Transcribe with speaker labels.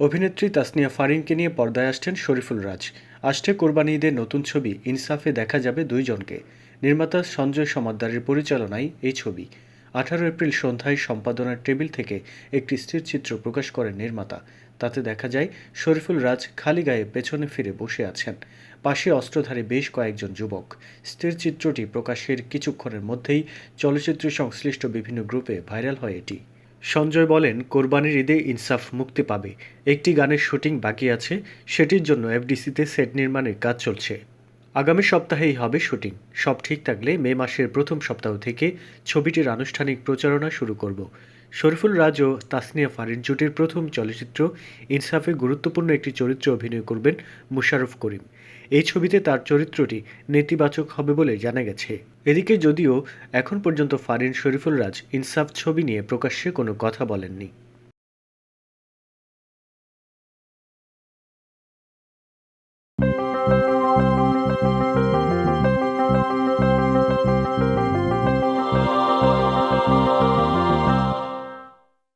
Speaker 1: অভিনেত্রী তাসনিয়া ফারিনকে নিয়ে পর্দায় আসছেন শরীফুল রাজ। আসছে কোরবানি ঈদের নতুন ছবি, ইনসাফে দেখা যাবে দুইজনকে। নির্মাতা সঞ্জয় সমাদ্দারের পরিচালনায় এই ছবি। আঠারো এপ্রিল সন্ধ্যায় সম্পাদনার টেবিল থেকে একটি স্থিরচিত্র প্রকাশ করেন নির্মাতা। তাতে দেখা যায়, শরীফুল রাজ খালি গায়ে পেছনে ফিরে বসে আছেন। পাশে অস্ত্রধারী বেশ কয়েকজন যুবক। স্থির চিত্রটি প্রকাশের কিছুক্ষণের মধ্যেই চলচ্চিত্র সংশ্লিষ্ট বিভিন্ন গ্রুপে ভাইরাল হয় এটি। সঞ্জয় বলেন, কোরবানির ঈদে ইনসাফ মুক্তি পাবে। একটি গানের শুটিং বাকি আছে, সেটির জন্য এফডিসিতে সেট নির্মাণের কাজ চলছে। আগামী সপ্তাহেই হবে শুটিং। সব ঠিক থাকলে মে মাসের প্রথম সপ্তাহ থেকে ছবিটির আনুষ্ঠানিক প্রচারণা শুরু করব। শরীফুল রাজ ও তাসনিয়া ফারিন জুটির প্রথম চলচ্চিত্র ইনসাফে গুরুত্বপূর্ণ একটি চরিত্রে অভিনয় করবেন মুশারফ করিম। এই ছবিতে তার চরিত্রটি নেতিবাচক হবে বলে জানা গেছে। এদিকে যদিও এখন পর্যন্ত ফারিন শরীফুল রাজ ইনসাফ ছবি নিয়ে প্রকাশ্যে কোনো কথা বলেননি।